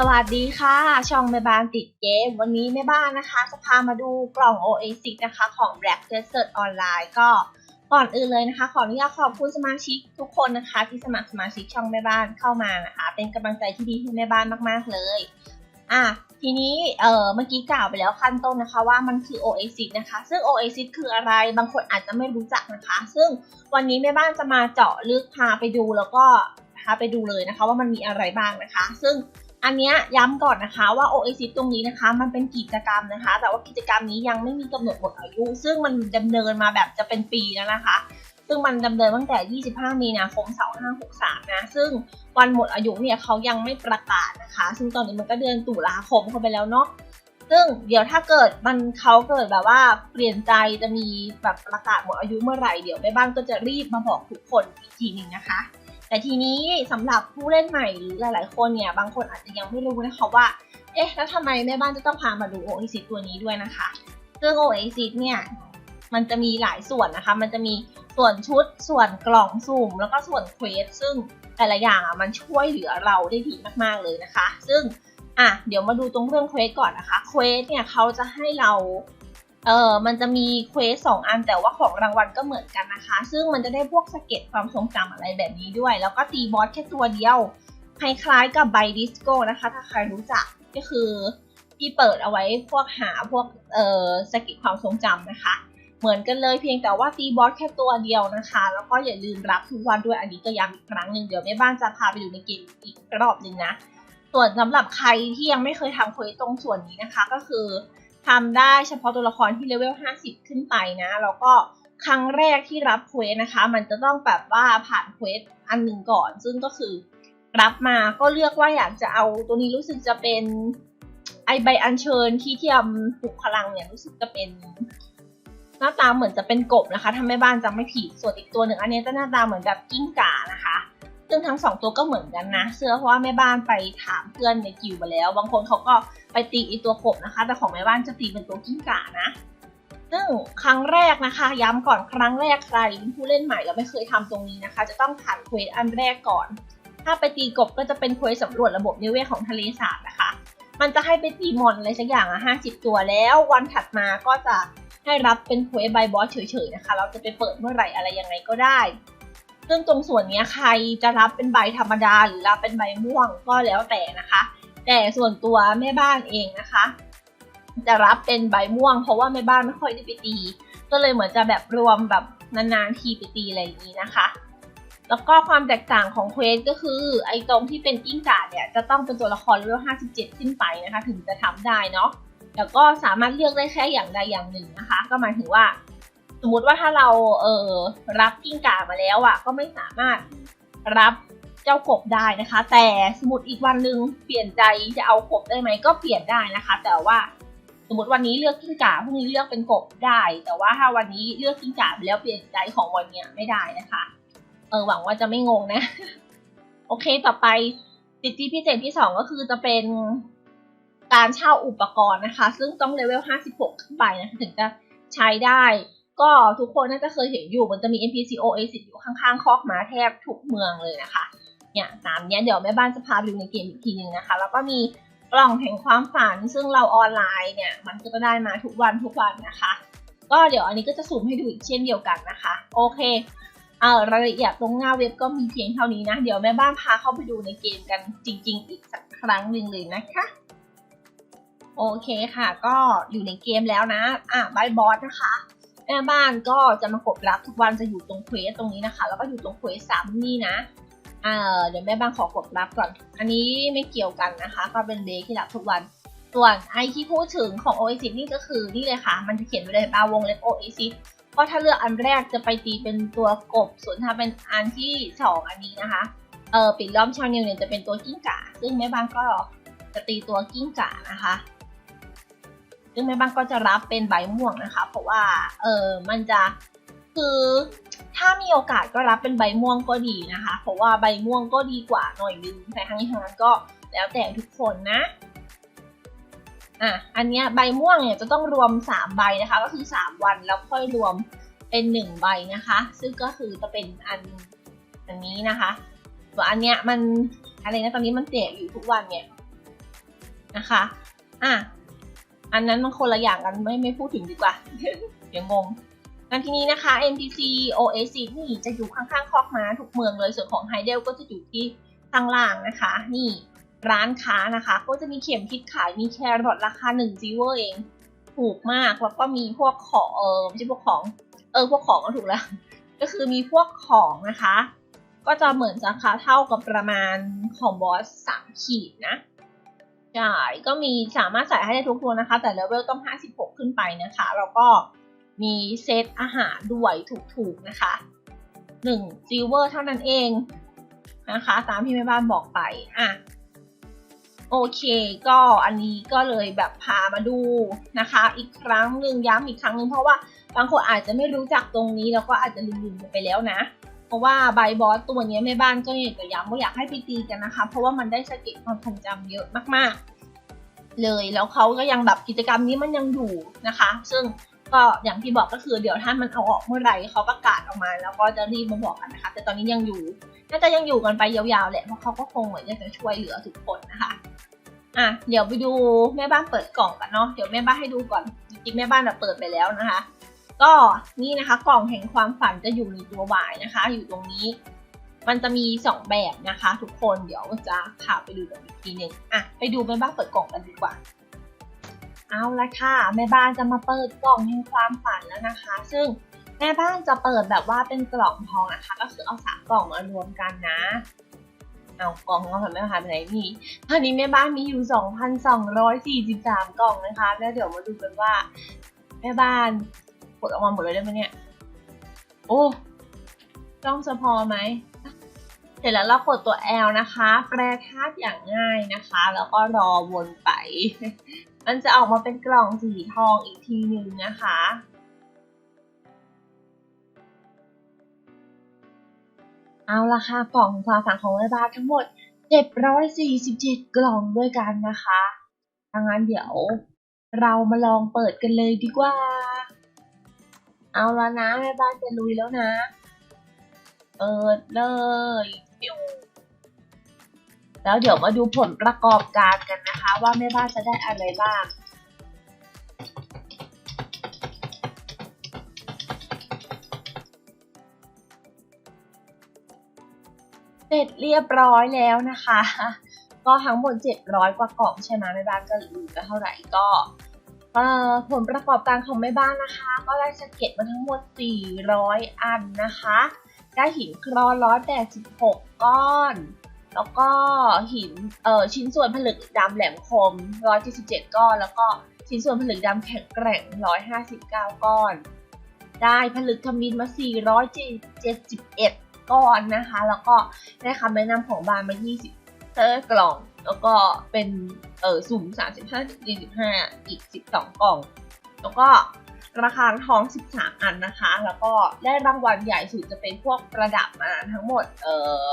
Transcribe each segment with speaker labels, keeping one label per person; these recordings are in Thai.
Speaker 1: สวัสดีค่ะ ช่องแม่บ้านติดเกม วันนี้แม่บ้านนะคะจะพามาดูกล่อง Oasis นะคะของ Black Desert Online ก็ก่อนอื่นเลยนะคะ ขออนุญาตขอบคุณสมาชิกทุกคนนะคะ ที่สมัครสมาชิกช่องแม่บ้านเข้ามานะคะ เป็นกำลังใจที่ดีให้แม่บ้านมากๆเลย อะทีนี้เอ่อเมื่อกี้กล่าวไปแล้วขั้นต้นนะคะว่ามันคือ Oasis นะคะ ซึ่ง Oasis คืออะไรบางคนอาจจะไม่รู้จักนะคะ ซึ่งวันนี้แม่บ้านจะมาเจาะลึกพาไปดูแล้วก็พาไปดูเลยนะคะ ว่ามันมีอะไรบ้างนะคะ ซึ่ง อันนี้ยย้ำก่อนนะคะว่า Oasis ตรงนี้นะคะ มันเป็นกิจกรรมนะคะ แต่ว่ากิจกรรมนี้ยังไม่มีกำหนดหมดอายุ ซึ่งมันดำเนินมาแบบจะเป็นปีแล้วนะคะ ซึ่งมันดำเนินตั้งแต่ 25 มีนาคม 2563 นะ ซึ่งวันหมดอายุเนี่ยเขายังไม่ประกาศนะคะ ซึ่งตอนนี้มันก็เดือนตุลาคมเข้าไปแล้วเนาะซึ่งเดี๋ยวถ้าเกิดมันเขาเกิดแบบว่าเปลี่ยนใจจะมีแบบประกาศหมดอายุเมื่อไหร่เดี๋ยวแม่บ้านก็จะรีบมาบอกทุกคนอีกทีหนึ่งนะคะ แต่ทีนี้สำหรับผู้เล่นใหม่หรือหลาย ๆ คนเนี่ยบางคนอาจจะยังไม่รู้นะคะว่า เอ๊ะแล้วทำไมแม่บ้านจะต้องพามาดู Oasis ตัวนี้ด้วยนะคะซึ่ง Oasis เนี่ยมันจะมีหลายส่วนนะคะ มันจะมีส่วนชุด ส่วนกล่องสุ่ม แล้วก็ส่วนเควส ซึ่งแต่ละอย่างอะมันช่วยเหลือเราได้ดีมากๆเลยนะคะ ซึ่งอะเดี๋ยวมาดูตรงเรื่องเควสก่อนนะคะ เควสเนี่ยเขาจะให้เรา เออมันจะมีเควสสองอันแต่ว่าของรางวัลก็เหมือนกันนะคะ ซึ่งมันจะได้พวกสเก็ตความทรงจำอะไรแบบนี้ด้วย แล้วก็ตีบอสแค่ตัวเดียวคล้ายๆกับไบดิสโก้นะคะ ถ้าใครรู้จักก็คือที่เปิดเอาไว้พวกหาพวกเอ่อสกิลความทรงจำนะคะ เหมือนกันเลยเพียงแต่ว่าตีบอสแค่ตัวเดียวนะคะ แล้วก็อย่าลืมรับทุกวันด้วยอันนี้ก็ย้ำอีกครั้งหนึ่งเดี๋ยวแม่บ้านจะพาไปดูในเกมอีกรอบหนึ่งนะ ส่วนสำหรับใครที่ยังไม่เคยทำเควสตรงส่วนนี้นะคะ ก็คือ ทำได้เฉพาะตัวละครที่เลเวล 50 ขึ้นไปนะ แล้วก็ครั้งแรกที่รับเควสนะคะ มันจะต้องแบบว่าผ่านเควสอันหนึ่งก่อน ซึ่งก็คือรับมาก็เลือกว่าอยากจะเอาตัวนี้รู้สึกจะเป็นไอใบอัญเชิญที่เทียมปลุกพลังเนี่ยรู้สึกจะเป็นหน้าตาเหมือนจะเป็นกบนะคะถ้าแม่บ้านจำไม่ผิดส่วนอีกตัวหนึ่งอันนี้จะหน้าตาเหมือนแบบกิ้งก่านะคะ ซึ่งทั้งสองตัวก็เหมือนกันนะ เชื่อเพราะว่าแม่บ้านไปถามเพื่อนในกิวมาแล้ว บางคนเขาก็ไปตีอีตัวกบนะคะ แต่ของแม่บ้านจะตีเป็นตัวกิ้งก่านะ ซึ่งครั้งแรกนะคะ ย้ำก่อนครั้งแรกใครเป็นผู้เล่นใหม่แล้วไม่เคยทำตรงนี้นะคะ จะต้องผ่านเควสอันแรกก่อน ถ้าไปตีกบก็จะเป็นเควสสำรวจระบบนิเวศของทะเลสาบนะคะ มันจะให้ไปตีมอนอะไรสักอย่างอะห้าสิบตัวแล้ว วันถัดมาก็จะให้รับเป็นเควสใบบอสเฉยๆนะคะ เราจะไปเปิดเมื่อไหร่อะไรยังไงก็ได้ ซึ่งตรงส่วนนี้ใครจะรับเป็นใบธรรมดาหรือรับเป็นใบม่วงก็แล้วแต่นะคะ แต่ส่วนตัวแม่บ้านเองนะคะ จะรับเป็นใบม่วง เพราะว่าแม่บ้านไม่ค่อยได้ไปตี ก็เลยเหมือนจะแบบรวมแบบนานๆทีไปตีอะไรอย่างนี้นะคะแล้วก็ความแตกต่างของเควสก็คือ ไอ้ตรงที่เป็นกิ้งก่าเนี่ยจะต้องเป็นตัวละครเลเวล57 ขึ้นไปนะคะ ถึงจะทำได้เนาะแล้วก็สามารถเลือกได้แค่อย่างใดอย่างหนึ่งนะคะ ก็หมายถึงว่า สมมติว่าถ้าเราเออรับกิ้งก่ามาแล้วอะ่ะ ก็ไม่สามารถรับเจ้ากบได้นะคะ แต่สมมติอีกวันหนึ่งเปลี่ยนใจจะเอากบได้ไหมก็เปลี่ยนได้นะคะ แต่ว่าสมมติวันนี้เลือกกิ้งก่าพรุ่งนี้เลือกเป็นกบได้ แต่ว่าถ้าวันนี้เลือกกิ้งก่าไปแล้วเปลี่ยนใจของวันเนี้ยไม่ได้นะคะ เออหวังว่าจะไม่งงนะ โอเคต่อไปสิทธิพิเศษที่สองก็คือจะเป็นการเช่าอุปกรณ์นะคะ ซึ่งต้องเลเวล 56 ขึ้นไปนะคะถึงจะใช้ได้ ก็ทุกคนน่าจะเคยเห็นอยู่มันจะมี NPC Oasis อยู่ข้างๆ คอกม้าแทบทุกเมืองเลยนะคะ เนี่ยตามเนี้ยเดี๋ยวแม่บ้านจะพาไปดูในเกมอีกทีนึงนะคะ แล้วก็มีกล่องแห่งความฝันซึ่งเราออนไลน์เนี่ย มันก็จะได้มาทุกวันทุกวันนะคะ ก็เดี๋ยวอันนี้ก็จะสุ่มให้ดูอีกเช่นเดียวกันนะคะ โอเคเอ่อรายละเอียดตรงหน้าเว็บก็มีเพียงเท่านี้นะ เดี๋ยวแม่บ้านพาเข้าไปดูในเกมกันจริง ๆ อีกสักครั้งหนึ่งเลยนะคะโอเคค่ะ ก็อยู่ในเกมแล้วนะ อะบายบอสนะคะ แม่บ้านก็จะมากดรับทุกวันจะอยู่ตรงเควสตรงนี้นะคะ แล้วก็อยู่ตรงเควสสามนี่นะเออเดี๋ยวแม่บ้านขอกดรับก่อน อันนี้ไม่เกี่ยวกันนะคะ ก็เป็นเบรกที่รับทุกวัน ส่วนไอที่พูดถึงของ Oasis นี่ก็คือนี่เลยค่ะ มันจะเขียนไว้เลยบาวงเล็บ Oasis ก็ถ้าเลือกอันแรกจะไปตีเป็นตัวกบ ส่วนถ้าเป็นอันที่สองอันนี้นะคะ เออปิดล้อมชาวนิวเนี่ยจะเป็นตัวกิ้งก่า ซึ่งแม่บ้านก็จะตีตัวกิ้งก่านะคะ ซึ่งแม่บ้านก็จะรับเป็นใบม่วงนะคะ เพราะว่าเออมันจะคือถ้ามีโอกาสก็รับเป็นใบม่วงก็ดีนะคะ เพราะว่าใบม่วงก็ดีกว่าหน่อยนึงแต่ทั้งนี้ทั้งนั้นก็แล้วแต่ทุกคนนะอะอันเนี้ยใบม่วงเนี่ยจะต้องรวม 3 ใบนะคะ ก็คือ 3 วันแล้วค่อยรวมเป็น 1 ใบนะคะ ซึ่งก็คือจะเป็นอันอันนี้นะคะส่วนอันเนี้ยมันอะไรนะตอนนี้มันแจกอยู่ทุกวันเนี่ยนะคะอะ อันนั้นมันคนละอย่างกันไม่ไม่พูดถึงดีกว่า เดี๋ยวงงงั้นทีนี้นะคะ MTC OAC นี่จะอยู่ข้างๆคอกม้าทุกเมืองเลย ส่วนของไฮเดลก็จะอยู่ที่ข้างล่างนะคะ นี่ร้านค้านะคะ ก็จะมีเข็มทิศขายมีแครอทราคา1จีเวอร์เอง ถูกมาก แล้วก็มีพวกของเออไม่ใช่พวกของเออพวกของก็ถูกแล้ว ก็คือมีพวกของนะคะ ก็จะเหมือนราคาเท่ากับประมาณของบอสสามขีดนะ ใช่ก็มีสามารถใส่ให้ได้ทุกตัวนะคะ แต่เลเวลต้อง 56 ขึ้นไปนะคะ แล้วก็มีเซตอาหารด้วยถูกๆนะคะ1ซิลเวอร์เท่านั้นเองนะคะ ตามที่แม่บ้านบอกไปอะโอเค ก็อันนี้ก็เลยแบบพามาดูนะคะ อีกครั้งหนึ่งย้ำอีกครั้งหนึ่งเพราะว่าบางคนอาจจะไม่รู้จักตรงนี้แล้วก็อาจจะลืมๆไปแล้วนะ เพราะว่าไบบอสตัวนี้แม่บ้านก็อยากจะย้ำว่าอยากให้ไปตีกันนะคะ เพราะว่ามันได้สเก็ดความทรงจำเยอะมากๆ เลยแล้วเขาก็ยังแบบกิจกรรมนี้มันยังอยู่นะคะ ซึ่งก็อย่างที่บอกก็คือเดี๋ยวถ้ามันเอาออกเมื่อไหร่เขาประกาศออกมา แล้วก็จะรีบมาบอกกันนะคะ แต่ตอนนี้ยังอยู่น่าจะยังอยู่กันไปยาวๆแหละเพราะเขาก็คงเหมือนจะช่วยเหลือทุกคนนะคะอะเดี๋ยวไปดูแม่บ้านเปิดกล่องกันเนาะเดี๋ยวแม่บ้านให้ดูก่อนจริงๆแม่บ้านเปิดไปแล้วนะคะ ก็นี่นะคะกล่องแห่งความฝันจะอยู่ในตัววายนะคะ อยู่ตรงนี้ มันจะมีสองแบบนะคะ ทุกคนเดี๋ยวจะพาไปดูกันอีกทีหนึ่งอะไปดูแม่บ้านเปิดกล่องกันดีกว่า เอาละค่ะแม่บ้านจะมาเปิดกล่องแห่งความฝันแล้วนะคะ ซึ่งแม่บ้านจะเปิดแบบว่าเป็นกล่องทองนะคะ ก็คือเอาสามกล่องมารวมกันนะเอากล่องของแม่หายไปไหนนี่ตอนนี้แม่บ้านมีอยู่ 2,243 กล่องนะคะ แล้วเดี๋ยวมาดูกันว่า แม่บ้าน กดออกมาหมดเลยได้ไหมเนี่ย โอ้ต้องจะพอไหม เสร็จแล้วเรากดตัว L นะคะ แปรธาตุอย่างง่ายนะคะ แล้วก็รอวนไป มันจะออกมาเป็นกล่องสีทองอีกทีหนึ่งนะคะเอาละค่ะกล่องความฝันของแม่บ้าทั้งหมด 747 กล่องด้วยกันนะคะดังนั้นเดี๋ยวเรามาลองเปิดกันเลยดีกว่า เอาละนะแม่บ้านจะลุยแล้วนะ เปิดเลยปิวแล้วเดี๋ยวมาดูผลประกอบการกันนะคะ ว่าแม่บ้านจะได้อะไรบ้างเสร็จเรียบร้อยแล้วนะคะ ก็ทั้งหมด 700 กว่ากล่องใช่ไหมแม่บ้านก็รู้กันเท่าไหร่ก็ผลประกอบการของแม่บ้านนะคะ ก็ได้สเก็ตมาทั้งหมด 400 อันนะคะ ได้หินครอน186 ก้อน แล้วก็หินเอ่อชิ้นส่วนผลึกดำแหลมคม 177 ก้อน แล้วก็ชิ้นส่วนผลึกดำแข็งแกร่ง 159 ก้อน ได้ผลึกทมินมา 471 ก้อนนะคะ แล้วก็ได้คำแนะนำของบานมา 20เตอร์กล่อง แล้วก็เป็นเออสุ่ม35 45 อีก 12 กล่อง แล้วก็ ราคาทอง 13 อันนะคะ แล้วก็ได้รางวัลใหญ่สุดจะเป็นพวกประดับมาทั้งหมด เออ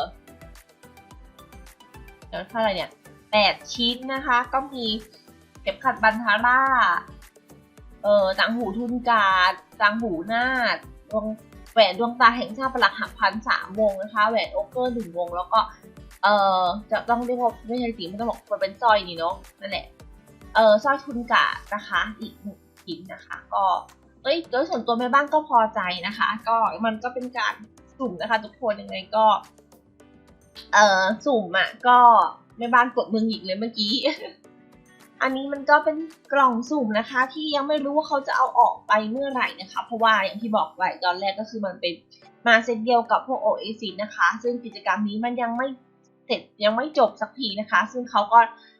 Speaker 1: เดี๋ยวเท่าไหร่เนี่ย 8 ชิ้นนะคะ ก็มีเข็มขัดบันทาร่า เออต่างหูทุนการต่างหูนาดดวงแหวนดวงตาแห่งชาติประหลักหักพันสามวงนะคะ แหวนโอเกอร์หนึ่งวง แล้วก็ เออจะต้องเรียกว่าไม่ใช่สีไม่ต้องบอกมันเป็นสร้อยนี่เนาะ นั่นแหละ เออสร้อยทุนกาดนะคะ อีกหนึ่ง ชิ้นนะคะ ก็เอ้ยโดยส่วนตัวแม่บ้านก็พอใจนะคะ ก็มันก็เป็นการสุ่มนะคะ ทุกคนยังไงก็ เอ่อสุ่มอะก็แม่บ้านกดมือหยิกเลยเมื่อกี้ อันนี้มันก็เป็นกล่องสุ่มนะคะ ที่ยังไม่รู้ว่าเขาจะเอาออกไปเมื่อไหร่นะคะ เพราะว่าอย่างที่บอกไว้ตอนแรกก็คือมันเป็นมาเซตเดียวกับพวก OAC นะคะ ซึ่งกิจกรรมนี้มันยังไม่เสร็จยังไม่จบสักทีนะคะ ซึ่งเขาก็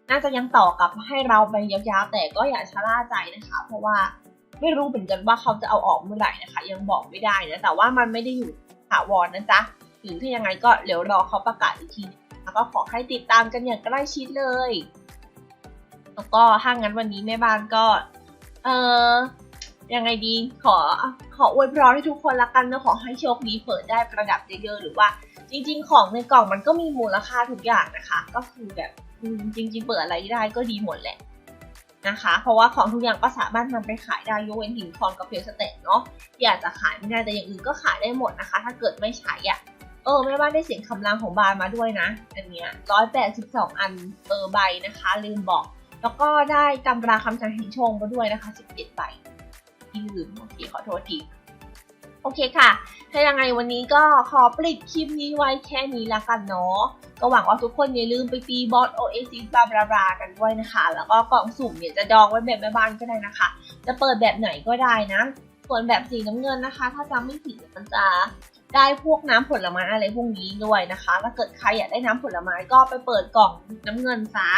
Speaker 1: น่าจะยังต่อกับให้เราไปยาวๆ แต่ก็อย่าชะล่าใจนะคะ เพราะว่าไม่รู้เหมือนกันว่าเขาจะเอาออกเมื่อไหร่นะคะ ยังบอกไม่ได้นะแต่ว่ามันไม่ได้อยู่ถาวรนะจ๊ะหรือถ้ายังไงก็เดี๋ยวรอเขาประกาศอีกทีแล้วก็ขอให้ติดตามกันอย่างใกล้ชิดเลย แล้วก็ถ้างั้นวันนี้แม่บ้านก็ เออยังไงดีขอขออวยพรให้ทุกคนละกันนะขอให้โชคดีเปิดได้ประดับเยอะๆหรือว่า จริง ๆ ของในกล่องมันก็มีมูลค่าทุกอย่างนะคะ ก็คือแบบ อืมจริง ๆ เปิดอะไรได้ก็ดีหมดแหละนะคะ เพราะว่าของทุกอย่างก็สามารถนำไปขายได้ยกเว้นหินคอนกับเพลสเตทเนาะอยากจะขายไม่ได้แต่อย่างอื่นก็ขายได้หมดนะคะ ถ้าเกิดไม่ใช้อะเออแม่บ้านได้เสียงคำรามของบานมาด้วยนะ อันเนี้ยร้อยแปดสิบสองอันเออใบนะคะ ลืมบอก แล้วก็ได้ตำราคำสั่งห่งโชงมาด้วยนะคะ17ใบที่ลืมโอเคขอโทษที โอเคค่ะ ถ้ายังไงวันนี้ก็ขอปลิดคลิปนี้ไว้แค่นี้ละกันเนาะ ก็หวังว่าทุกคนอย่าลืมไปตีบอส Oasis บลาบลาบลากันด้วยนะคะ แล้วก็กล่องสุ่มเนี่ยจะดองไว้แบบแม่บ้านก็ได้นะคะ จะเปิดแบบไหนก็ได้นะ ส่วนแบบสีน้ำเงินนะคะ ถ้าจำไม่ผิดมันจะได้พวกน้ำผลไม้อะไรพวกนี้ด้วยนะคะ ถ้าเกิดใครอยากได้น้ำผลไม้ก็ไปเปิดกล่องน้ำเงินซะ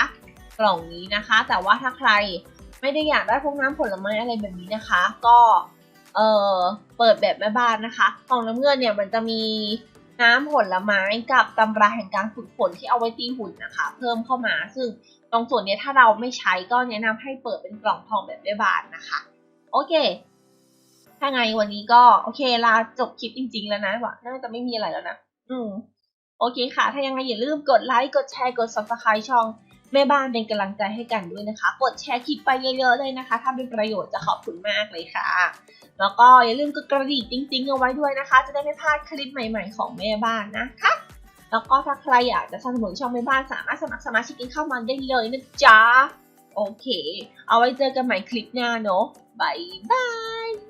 Speaker 1: กล่องนี้นะคะ แต่ว่าถ้าใครไม่ได้อยากได้พวกน้ำผลไม้อะไรแบบนี้นะคะ ก็ เออเปิดแบบแม่บ้านนะคะกล่องน้ำเงินเนี่ยมันจะมีน้ำผลไม้กับตำราแห่งการฝึกฝนที่เอาไว้ตีหุ่นนะคะ เพิ่มเข้ามา ซึ่งตรงส่วนนี้ถ้าเราไม่ใช้ก็แนะนำให้เปิดเป็นกล่องทองแบบแม่บ้านนะคะ โอเค ถ้าไงวันนี้ก็โอเคลาจบคลิปจริง ๆ แล้วนะว่าน่าจะไม่มีอะไรแล้วนะ อืมโอเคค่ะ ถ้ายังไงอย่าลืมกดไลค์กดแชร์กด subscribe ช่อง แม่บ้านเป็นกำลังใจให้กันด้วยนะคะ กดแชร์คลิปไปเยอะๆเลยนะคะ ถ้าเป็นประโยชน์จะขอบคุณมากเลยค่ะ แล้วก็อย่าลืมกดกระดิ่งจริงๆเอาไว้ด้วยนะคะ จะได้ไม่พลาดคลิปใหม่ ๆ ของแม่บ้านนะคะแล้วก็ถ้าใครอยากจะสนับสนุนช่องแม่บ้านสามารถสมัครสมาชิกกันเข้ามาได้เลยนะจ๊ะ โอเค เอาไว้เจอกันใหม่คลิปหน้าเนอะบายบาย